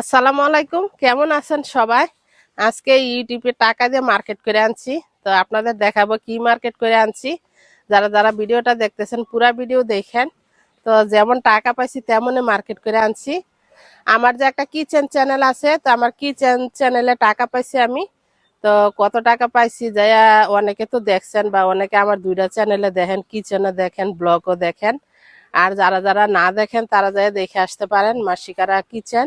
আসসালামু আলাইকুম। কেমন আছেন সবাই? আজকে ইউটিউবে টাকা দিয়ে মার্কেট করে আনছি। তো আপনাদের দেখাবো কি মার্কেট করে আনছি। যারা যারা ভিডিওটা দেখতেছেন, পুরা ভিডিও দেখেন। তো যেমন টাকা পাইছি, তেমনই মার্কেট করে আনছি। আমার যে একটা কিচেন চ্যানেল আছে, তো আমার কিচেন চ্যানেলে টাকা পাইছি আমি। তো কত টাকা পাইছি যাই অনেকে তো দেখছেন বা অনেকে আমার দুইটা চ্যানেলে দেখেন কিচেনে দেখেন, ব্লগও দেখেন। আর যারা যারা না দেখেন, তারা যাই দেখে আসতে পারেন মাসিকারা কিচেন।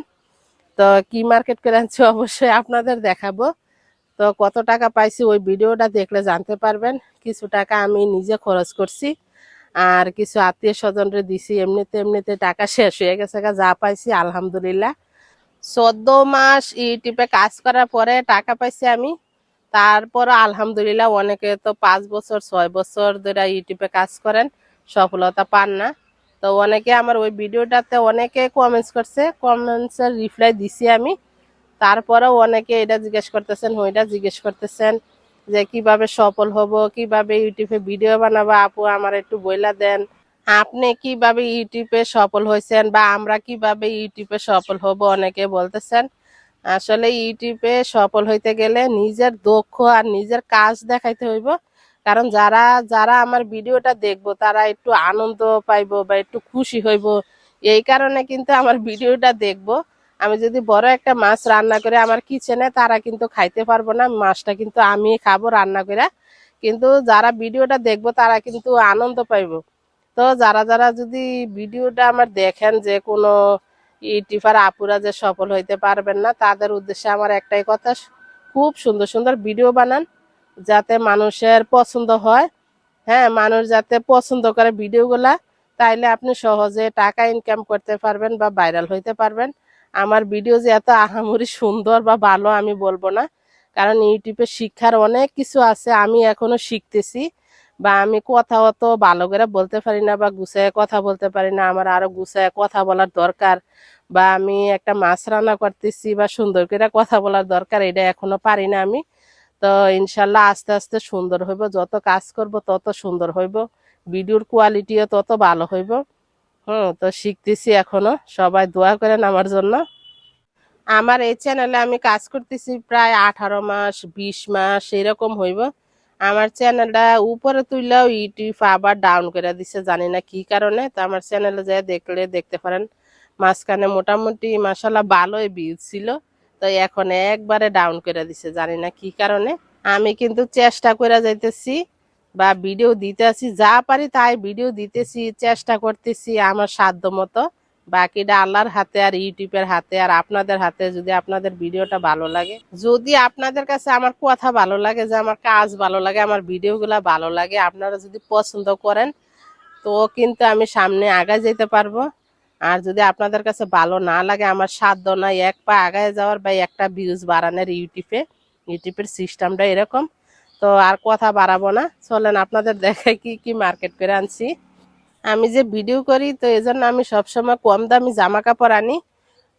তো কি মার্কেট করে অবশ্যই আপনাদের দেখাবো। তো কত টাকা পাইছি ওই ভিডিওটা দেখলে জানতে পারবেন। কিছু টাকা আমি নিজে খরচ করছি। আর কিছু আত্মীয় স্বজনরে দিছি, এমনিতে এমনিতে টাকা শেষ হয়ে গেছে যা পাইছি আলহামদুলিল্লাহ। চোদ্দ মাস ইউটিউবে কাজ করার পরে টাকা পাইছি আমি। তারপর আলহামদুলিল্লাহ অনেকে তো পাঁচ বছর, ছয় বছর ধরে ইউটিউবে কাজ করেন, সফলতা পান না। তো অনেকে আমার ওই ভিডিওটাতে অনেকে কমেন্টস করছে কমেন্টসের রিপ্লাই দিছি আমি। তারপরেও অনেকে এটা জিজ্ঞেস করতেছেন ওইটা জিজ্ঞেস করতেছেন যে কীভাবে সফল হব, কীভাবে ইউটিউবে ভিডিও বানাবো, আপু আমার একটু বইলা দেন। আপনি কীভাবে ইউটিউবে সফল হয়েছেন বা আমরা কীভাবে ইউটিউবে সফল হব, অনেকে বলতেছেন। আসলে ইউটিউবে সফল হইতে গেলে নিজের দক্ষ আর নিজের কাজ দেখাইতে হইব। কারণ যারা যারা আমার ভিডিওটা দেখব, তারা একটু আনন্দ পাইব বা একটু খুশি হইব। এই কারণে কিন্তু আমার ভিডিওটা দেখব। আমি যদি বড় একটা মাছ রান্না করে আমার কিচেনে, তারা কিন্তু খাইতে পারব না। মাছটা কিন্তু আমি খাব রান্না করে। কিন্তু যারা ভিডিওটা দেখব, তারা কিন্তু আনন্দ পাইব। তো যারা যারা যদি ভিডিওটা আমার দেখেন যে কোনো ইউটিউবার আপুরা যে সফল হইতে পারবেন না, তাদের উদ্দেশ্যে আমার একটাই কথা, খুব সুন্দর সুন্দর ভিডিও বানান। যাতে মানুষের পছন্দ হয় হ্যাঁ মানুষ যাতে পছন্দ করে ভিডিওগুলা, তাইলে আপনি সহজে টাকা ইনকাম করতে পারবেন বা ভাইরাল হইতে পারবেন। আমার ভিডিও যে এত আহামরি সুন্দর বা ভালো আমি বলব না, কারণ ইউটিউবে শিক্ষার অনেক কিছু আছে, আমি এখনও শিখতেছি বা আমি কথা অত ভালো করে বলতে পারি না বা গুছায় কথা বলতে পারি না, আমার আরও গুছায় কথা বলার দরকার বা আমি একটা মাছ রান্না করতেছি বা সুন্দর করে কথা বলার দরকার, এটা এখনও পারি না আমি। তো ইনশাল্লাহ আস্তে আস্তে সুন্দর হইব। যত কাজ করব তত সুন্দর হইব। ভিডিওর কোয়ালিটিও তত ভালো হইব। হুম, তো শিখতেছি এখনও। সবাই দোয়া করেন আমার জন্য। আমার এই চ্যানেলে আমি কাজ করতেছি প্রায় আঠারো মাস, বিশ মাস, এরকম হইব। আমার চ্যানেলটা উপরে তুললেও ইউটিউব আবার ডাউন করে দিছে, জানি না কি কারণে। তো আমার চ্যানেলে যা দেখলে দেখতে পারেন। মাঝখানে মোটামুটি মাসাল্লাহ ভালোই ভিউজ ছিল। তো এখন একবারে ডাউন করে দিছে, জানি না কি কারণে। আমি কিন্তু চেষ্টা করে যাইতেছি বা ভিডিও দিতে আছি, যা পারি তাই ভিডিও দিতেছি, চেষ্টা করতেছি আমার সাধ্য মতো। বাকিটা আল্লাহর হাতে আর ইউটিউবের হাতে আর আপনাদের হাতে যদি আপনাদের ভিডিওটা ভালো লাগে। যদি আপনাদের কাছে আমার কথা ভালো লাগে, যে আমার কাজ ভালো লাগে, আমার ভিডিওগুলা ভালো লাগে, আপনারা যদি পছন্দ করেন, তো কিন্তু আমি সামনে আগায় যেতে পারব। আর যদি আপনাদের কাছে ভালো না লাগে, আমার সাধ্য নাই, এক পা আগায় যাওয়ার বা একটা ভিউজ বাড়ানোর ইউটিউবে ইউটিউবের সিস্টেমটা এরকম। তো আর কথা বাড়াবো না। চলেন আপনাদের দেখে কি কি মার্কেট করে আনছি। আমি যে ভিডিও করি, তো এই জন্য আমি সবসময় কম দামি জামা কাপড় আনি।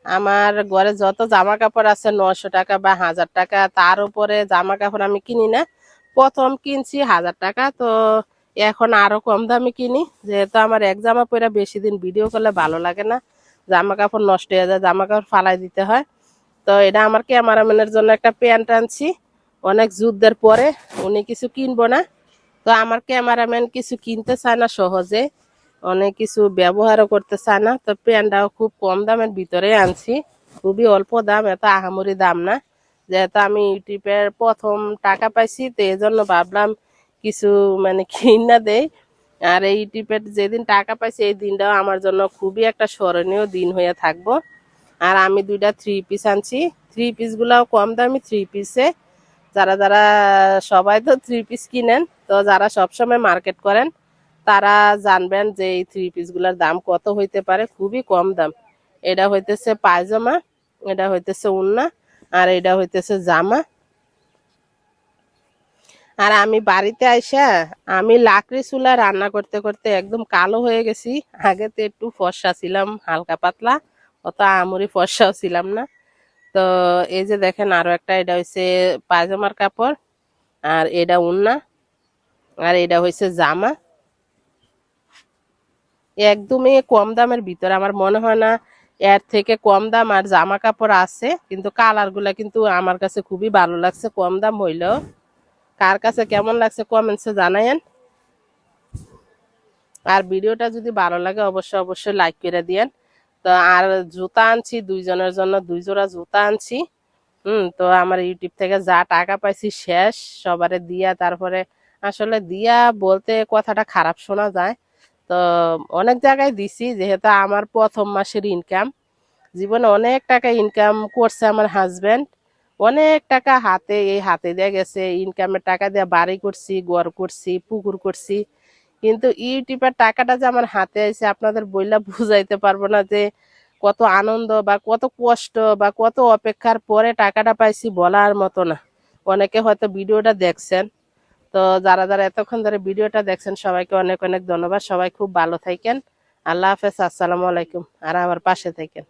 আমার ঘরে যত জামা কাপড় আছে নশো টাকা বা হাজার টাকা, তার উপরে জামা কাপড় আমি কিনি না। প্রথম কিনছি হাজার টাকা। তো এখন আরও কম দামে কিনি। যেহেতু আমার এক জামা পরে বেশি দিন ভিডিও করলে ভালো লাগে না। জামা কাপড় নষ্ট হয়ে যায় জামা কাপড় ফালাই দিতে হয়। তো এটা আমার ক্যামেরাম্যানের জন্য একটা প্যান্ট আনছি। অনেক যুদ্ধের পরে উনি কিছু কিনবো না। তো আমার ক্যামেরাম্যান কিছু কিনতে চায় না সহজে। অনেক কিছু ব্যবহারও করতে চায় না। তো প্যান্টটাও খুব কম দামের ভিতরে আনছি। খুবই অল্প দাম, এত আহামরি দাম না। যেহেতু আমি ইউটিউবের প্রথম টাকা পাইছি, তো এই জন্য ভাবলাম কিছু মানে কিনা দেয়। আর এই ইউটিউবের যেদিন টাকা পাইছি এই দিনটাও আমার জন্য খুবই একটা স্মরণীয় দিন হয়ে থাকব। আর আমি দুইটা থ্রি পিস আনছি। থ্রি পিসগুলাও কম দামি থ্রি পিসে যারা যারা, সবাই তো থ্রি পিস কিনেন, তো যারা সবসময় মার্কেট করেন, তারা জানবেন যে এই থ্রি পিসগুলোর দাম কত হইতে পারে, খুবই কম দাম। এটা হইতেছে পায়জামা, এটা হইতেছে উন্না, আর এটা হইতেছে জামা। আর আমি বাড়িতে আইসা আমি লাকড়ি চুলা রান্না করতে করতে একদম কালো হয়ে গেছি। আগে তো একটু ফর্সা ছিলাম, হালকা পাতলা, অত আমরি ফর্সাও ছিলাম না। তো এই যে দেখেন আরও একটা, এটা হইছে পায়জামার কাপড় আর এটা উন্না আর এটা হইছে জামা। একদমই কম দামের ভিতরে, আমার মনে হয় না এর থেকে কম দাম আর জামা কাপড় আছে, কিন্তু কালারগুলা কিন্তু আমার কাছে খুবই ভালো লাগছে, কম দাম হইলেও। কার কাছে কেমন লাগছে কমেন্টসে জানায়েন। আর ভিডিওটা যদি ভালো লাগে, অবশ্যই অবশ্যই লাইক করে দিয়েন। তো আর জুতা আনছি, দুইজনের জন্য দুই জোড়া জুতা আনছি। হুম, তো আমার ইউটিউব থেকে যা টাকা পাইছি শেষ, সবারে দিয়া, তারপরে আসলে দিয়া বলতে কথাটা খারাপ শোনা যায়। তো অনেক জায়গায় দিছি, যেহেতু আমার প্রথম মাসের ইনকাম জীবনে অনেক টাকা ইনকাম করছে আমার হাজবেন্ড অনেক টাকা হাতে, এই হাতে দিয়ে গেছে ইনকামের টাকা দিয়ে, বাড়ি করছি, ঘর করছি, পুকুর করছি। কিন্তু ইউটিউবের টাকাটা যে আমার হাতে আছে আপনাদের বইলা বুঝাইতে পারব না যে কত আনন্দ বা কত কষ্ট বা কত অপেক্ষার পরে টাকাটা পাইছি বলার মতো না। অনেকে হয়তো ভিডিওটা দেখছেন। তো যারা যারা এতক্ষণ ধরে ভিডিওটা দেখছেন, সবাইকে অনেক অনেক ধন্যবাদ। সবাই খুব ভালো থাকেন। আল্লাহ হাফেজ, আসসালামু আলাইকুম। আর আমার পাশে থাকেন।